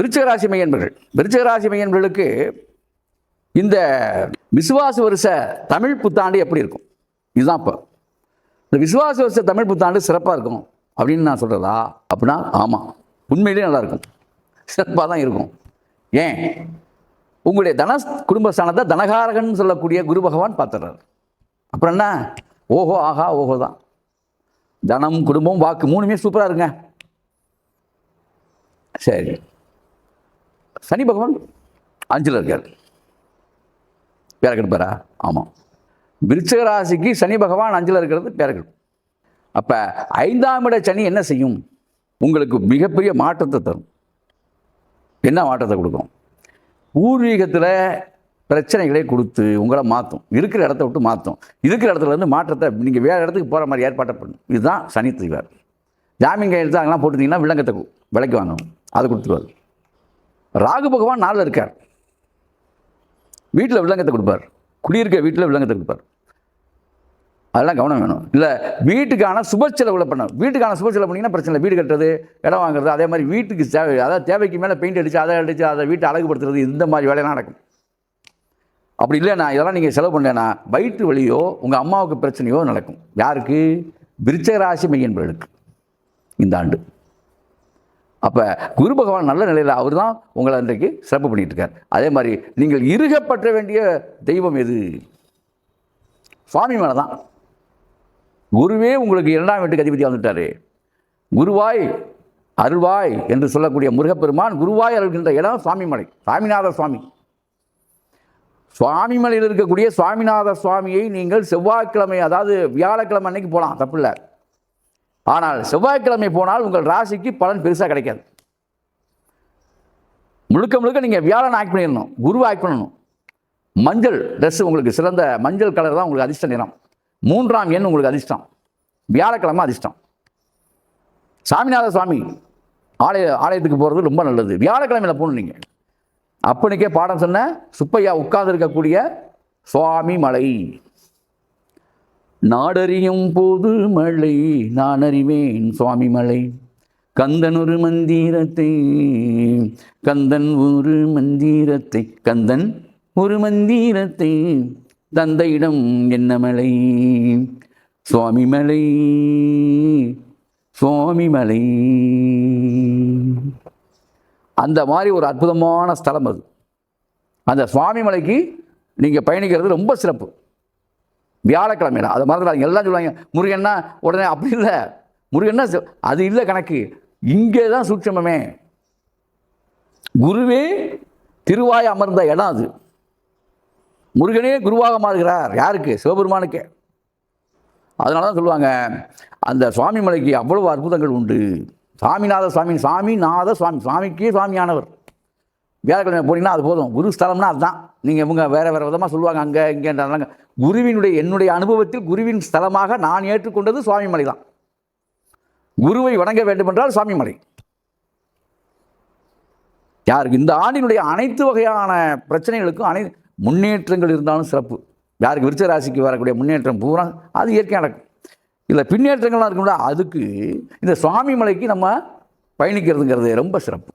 விருச்சகராசி மையன்பர்கள். விருச்சகராசி மையன்பர்களுக்கு இந்த விசுவாச வருஷ தமிழ் புத்தாண்டு எப்படி இருக்கும்? இதுதான் இப்போ. இந்த விசுவாச வருஷ தமிழ் புத்தாண்டு சிறப்பாக இருக்கும் அப்படின்னு நான் சொல்கிறதா அப்படின்னா ஆமாம் உண்மையிலேயே நல்லாயிருக்கும் சிறப்பாக தான் இருக்கும். ஏன்? உங்களுடைய தன குடும்பஸ்தானத்தை தனகாரகன் சொல்லக்கூடிய குரு பகவான் பார்த்துறாரு அப்புறம் என்ன? ஓஹோ ஆஹா ஓஹோ தான். தனம் குடும்பம் வாக்கு மூணுமே சூப்பராக இருங்க சரி. சனி பகவான் அஞ்சில் இருக்கார். பேர கெடுப்பாரா? ஆமாம். விருச்சக ராசிக்கு சனி பகவான் அஞ்சில் இருக்கிறது பேர கெடுப்பு அப்போ ஐந்தாம் இட சனி என்ன செய்யும்? உங்களுக்கு மிகப்பெரிய மாற்றத்தை தரும். என்ன மாற்றத்தை கொடுக்கும்? பூர்வீகத்தில் பிரச்சனைகளை கொடுத்து உங்களை மாற்றும். இருக்கிற இடத்த விட்டு மாற்றும். இருக்கிற இடத்துல இருந்து மாற்றத்தை நீங்கள் வேறு இடத்துக்கு போகிற மாதிரி ஏற்பாட்டை பண்ணும் இதுதான் சனி செய்வார் ஜாமீன் கையெழுத்து அங்கெல்லாம் போட்டுருந்தீங்கன்னா விலங்கத்தை விலைக்கு வாங்கணும். அது கொடுத்துருவாரு. ராகு பகவான் நாளில் இருக்கார். வீட்டில் விலங்கத்தை கொடுப்பார். குடியிருக்க வீட்டில் வில்லங்கத்தை கொடுப்பார். அதெல்லாம் கவனம் வேணும். இல்லை வீட்டுக்கான சுப செலவுகளை பண்ணணும் வீட்டுக்கான சுப செலவு பண்ணிங்கன்னா பிரச்சனை இல்லை. வீடு கட்டுறது இடம் வாங்குறது அதே மாதிரி வீட்டுக்கு தேவை அதாவது தேவைக்கு மேலே பெயிண்ட் அடித்து அதை அடித்து அதை வீட்டை அழகுபடுத்துறது இந்த மாதிரி வேலையெல்லாம் நடக்கும். அப்படி இல்லைண்ணா இதெல்லாம் நீங்கள் செலவு பண்ணலன்னா வயிற்று வலியோ உங்கள் அம்மாவுக்கு பிரச்சனையோ நடக்கும். யாருக்கு? விருச்சகராசி மையன்பர்களுக்கு. இந்த ஆண்டு. அப்போ குரு பகவான் நல்ல நிலையில் அவர் தான் உங்களை அன்றைக்கு சிறப்பு பண்ணிகிட்டு இருக்கார். அதே மாதிரி நீங்கள் இருகப்பற்ற வேண்டிய தெய்வம் எது? சுவாமி மேலே தான். குருவே உங்களுக்கு இரண்டாம் வீட்டுக்கு அதிபதி வந்துட்டார் குருவாய் அருள்வாய் என்று சொல்லக்கூடிய முருகப்பெருமான் குருவாய் அருள்கின்ற இடம் சுவாமிமலை சாமிநாத சுவாமி. சுவாமிமலையில் இருக்கக்கூடிய சுவாமிநாத சுவாமியை நீங்கள் செவ்வாய்க்கிழமை அதாவது வியாழக்கிழமை அன்னைக்கு போகலாம் தப்பில்லை ஆனால் செவ்வாய்க்கிழமை போனால் உங்கள் ராசிக்கு பலன் பெருசாக கிடைக்காது. முழுக்க முழுக்க நீங்கள் வியாழன் ஆக்ட் பண்ணிடணும் குரு ஆக்ட் பண்ணணும். மஞ்சள் ட்ரெஸ் உங்களுக்கு சிறந்த மஞ்சள் கலர் தான் உங்களுக்கு அதிர்ஷ்ட நிறம். மூன்றாம் எண் உங்களுக்கு அதிர்ஷ்டம். வியாழக்கிழமை அதிர்ஷ்டம். சாமிநாத சுவாமி ஆலய ஆலயத்துக்கு போகிறது ரொம்ப நல்லது. வியாழக்கிழமையில் போகணும் நீங்கள் அப்பனுக்கே பாடம் சொன்ன சுப்பையா உட்கார்ந்து இருக்கக்கூடிய சுவாமி மலை. நாடறியும் போது மழை நான் அறிவேன் சுவாமி மலை கந்தன் ஒரு மந்திரத்தை கந்தன் ஒரு மந்திரத்தை கந்தன் ஒரு மந்திரத்தை தந்தையிடம் என்ன மலை சுவாமி மலை சுவாமி மலை அந்த மாதிரி ஒரு அற்புதமான ஸ்தலம் அது. அந்த சுவாமி மலைக்கு நீங்கள் பயணிக்கிறது ரொம்ப சிறப்பு. வியாழக்கிழமையில அதை மறந்துடாதீங்க. எல்லாம் சொல்லுவாங்க முருகன்னா உடனே அப்படி இல்லை. முருகன்னா செ- அது இல்லை கணக்கு. இங்கே தான் சூட்சமமே. குருவே திருவாய் அமர்ந்த இடம் அது. முருகனே குருவாக மாறுகிறார். யாருக்கு? சிவபெருமானுக்கே. அதனால தான் சொல்லுவாங்க அந்த சுவாமி மலைக்கு அவ்வளவு அற்புதங்கள் உண்டு. சாமிநாத சுவாமி சாமிநாத சுவாமி சுவாமிக்கே சுவாமியானவர். வியாழக்கிழமை போனீங்கன்னா அது போதும். குரு ஸ்தலம்னா அதுதான். நீங்கள் இவங்க வேறு வேறு விதமாக சொல்லுவாங்க அங்கே இங்கேன்றாங்க குருவினுடைய என்னுடைய அனுபவத்தில் குருவின் ஸ்தலமாக நான் ஏற்றுக்கொண்டது சுவாமிமலை தான். குருவை வணங்க வேண்டுமென்றால் சுவாமிமலை. யாருக்கு இந்த ஆண்டினுடைய அனைத்து வகையான பிரச்சனைகளுக்கும் அனை முன்னேற்றங்கள் இருந்தாலும் சிறப்பு. யாருக்கு விருச்ச ராசிக்கு வரக்கூடிய முன்னேற்றம் பூரா அது இயற்கையாக நடக்கும். இல்லை பின்னேற்றங்கள்லாம் இருக்கும்ல அதுக்கு இந்த சுவாமி மலைக்கு நம்ம பயணிக்கிறதுங்கிறது ரொம்ப சிறப்பு.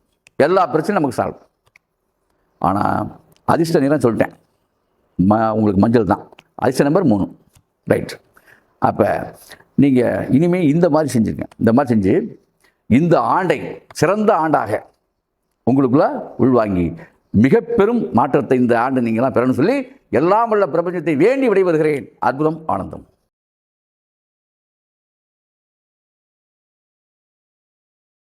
எல்லா பிரச்சனையும் நமக்கு சால்வ் ஆனால் அதிர்ஷ்ட நிறம் சொல்லிட்டேன். ம உங்களுக்கு மஞ்சள் தான். அதிர்ஷ்ட நம்பர் மூணு. ரைட் அப்போ நீங்கள் இனிமேல் இந்த மாதிரி செஞ்சுருங்க. இந்த மாதிரி செஞ்சு இந்த ஆண்டை சிறந்த ஆண்டாக உங்களுக்குள்ள உள்வாங்கி மிக பெரும் மாற்றத்தை இந்த ஆண்டு நீங்களாம் பெறணும்னு சொல்லி எல்லாம் வல்ல பிரபஞ்சத்தை வேண்டி விடைபெறுகிறேன். அற்புதம் ஆனந்தம்.